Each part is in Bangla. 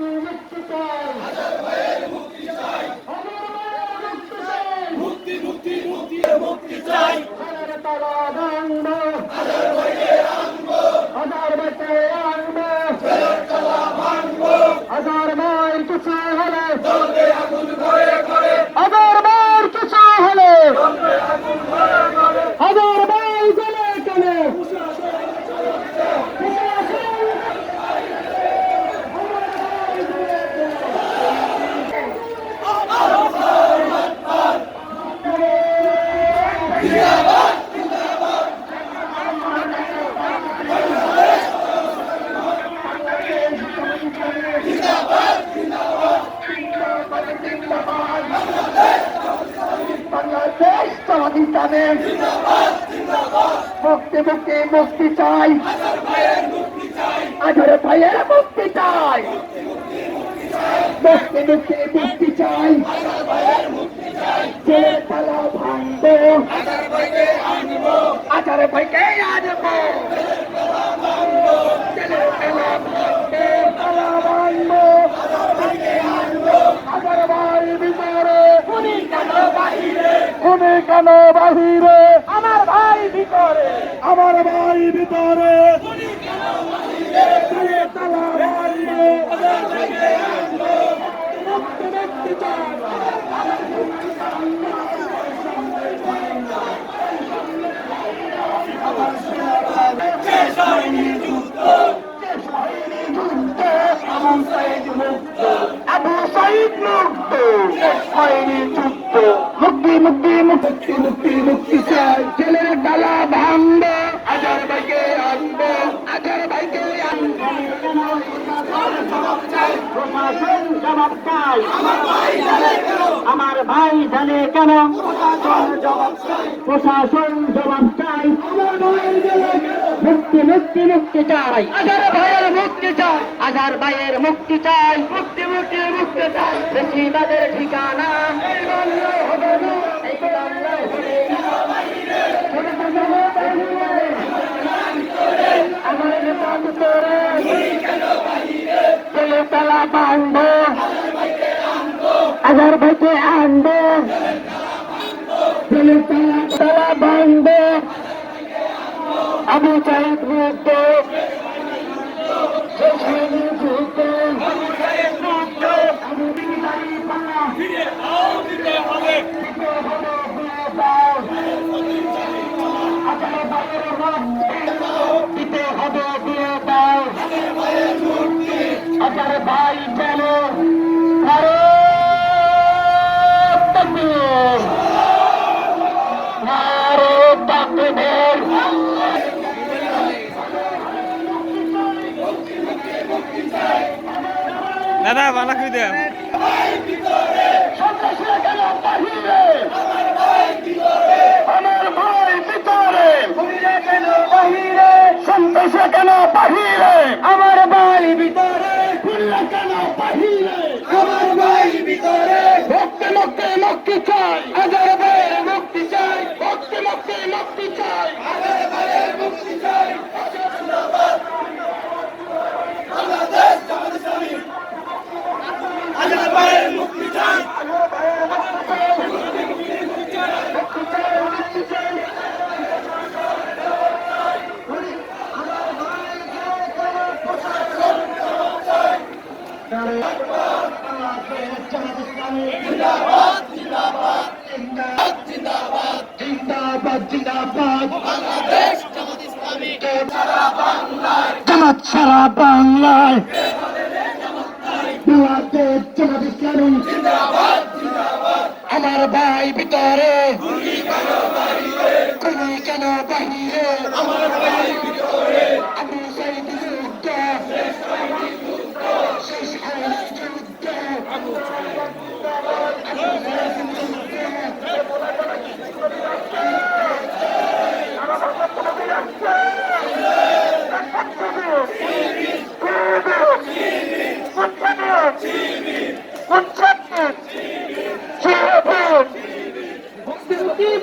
Thank you. জামাতি ইসলামে মুক্তি মুক্তি মুক্তি চাই। আঠারো ভাইয়ের মুক্তি চাই। মুক্তি মুক্তি মুক্তি চাই। ছেলে তালা ভাঙবো। হাজার ভাইকে আনব তালা ভাঙবো আঠারো ভাই ভিতরে উনি কেন বাহিরে তুমি কেন বাহিরে? আমার ভাই ভিতরে। আমার ভাই ভিতরে। উনি কেন বাহিরে? তালা ভাঙবো ছেলের ডালা ভাঙবে। আজার ভাইকে আনবে। আজার ভাইকে আনবে আমার ভাই জানে কেন? আমার ভাই জানে কেন? প্রশাসন জবাব চাই। মুক্তি মুক্তি মুক্তি চাই। আজার ভাইয়ের মুক্তি চাই। আজার ভাইয়ের মুক্তি চাই। মুক্তি মুক্তি মুক্তি চাই। বেশিবাদের ঠিকানা। এই বাংলায় হবে না। এই বাংলায় হবে না ছোট ছোট বাহিরে, আমার নেতা ভিতরে ছেলে তালা বাঁধবো আবু সাইদ মুক্ত ভাই তাকবীর দাদা বালা কই দেন। আমার ভাই ভিতরে। খুনিরা কেন বাহিরে সন্ত্রাসীরা কেন বাহিরে? আমার ভাই ভিতরে খুনিরা কেন বাহিরে আমার ভাই ভিতরে মুক্তি মুক্তি মুক্তি চাই আজার ভাইয়ের মুক্তি চাই মুক্তি মুক্তি মুক্তি চাই হাজার ভাইয়ের মুক্তি চাই বাংলাদেশ জামাত ইসলামী হাজার ভাইয়ের মুক্তি চাই জিন্দাবাদ জিন্দাবাদ। বাংলাদেশ জামাত ইসলামী। জামাত সারা বাংলায়। বাংলাদেশ জামাত ইসলামী। জিন্দাবাদ জিন্দাবাদ। আমার ভাই ভিতরে। গুলি কেন বাহিরে? আমার ভাই ভিতরে। আবু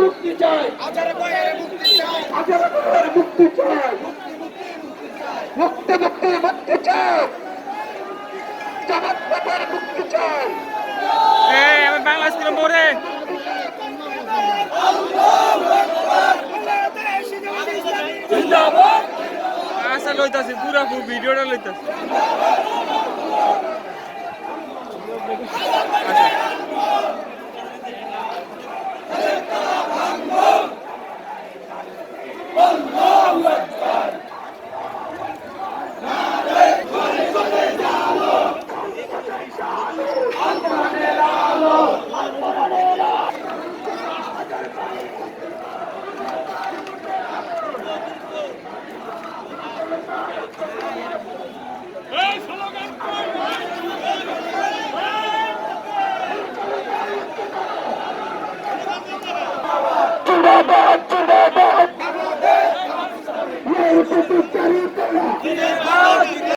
মুক্তি চাই। মুক্তি মুক্তি মুক্তি মুক্তি মুক্তি চাই। জামাত বাবার আমি বাংলা ছিলাম মোরে আশা লইতাছি পুরা পুরো ভিডিওটা লইতাছি।